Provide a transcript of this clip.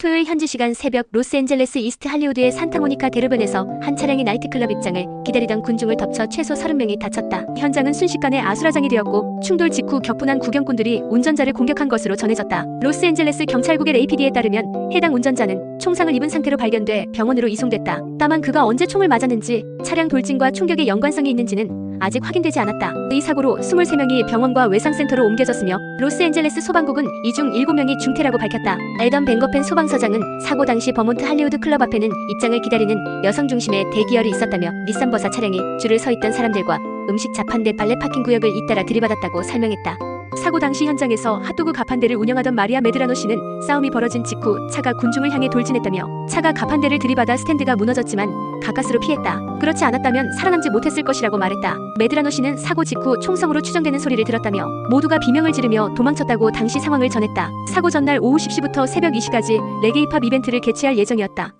토요일 현지 시간 새벽 로스앤젤레스 이스트 할리우드의 산타모니카 대로변에서 한 차량이 나이트클럽 입장을 기다리던 군중을 덮쳐 최소 30명이 다쳤다. 현장은 순식간에 아수라장이 되었고 충돌 직후 격분한 구경꾼들이 운전자를 공격한 것으로 전해졌다. 로스앤젤레스 경찰국의 APD에 따르면 해당 운전자는 총상을 입은 상태로 발견돼 병원으로 이송됐다. 다만 그가 언제 총을 맞았는지 차량 돌진과 충격의 연관성이 있는지는 아직 확인되지 않았다. 이 사고로 23명이 병원과 외상센터로 옮겨졌으며 로스앤젤레스 소방국은 이 중 7명이 중태라고 밝혔다. 에던 뱅거펜 소방서장은 사고 당시 버몬트 할리우드 클럽 앞에는 입장을 기다리는 여성 중심의 대기열이 있었다며 닛산 버사 차량이 줄을 서 있던 사람들과 음식 자판대 빨래 파킹 구역을 잇따라 들이받았다고 설명했다. 사고 당시 현장에서 핫도그 가판대를 운영하던 마리아 메드라노 씨는 싸움이 벌어진 직후 차가 군중을 향해 돌진했다며 차가 가판대를 들이받아 스탠드가 무너졌지만 가까스로 피했다. 그렇지 않았다면 살아남지 못했을 것이라고 말했다. 메드라노 씨는 사고 직후 총성으로 추정되는 소리를 들었다며 모두가 비명을 지르며 도망쳤다고 당시 상황을 전했다. 사고 전날 오후 10시부터 새벽 2시까지 레게이팝 이벤트를 개최할 예정이었다.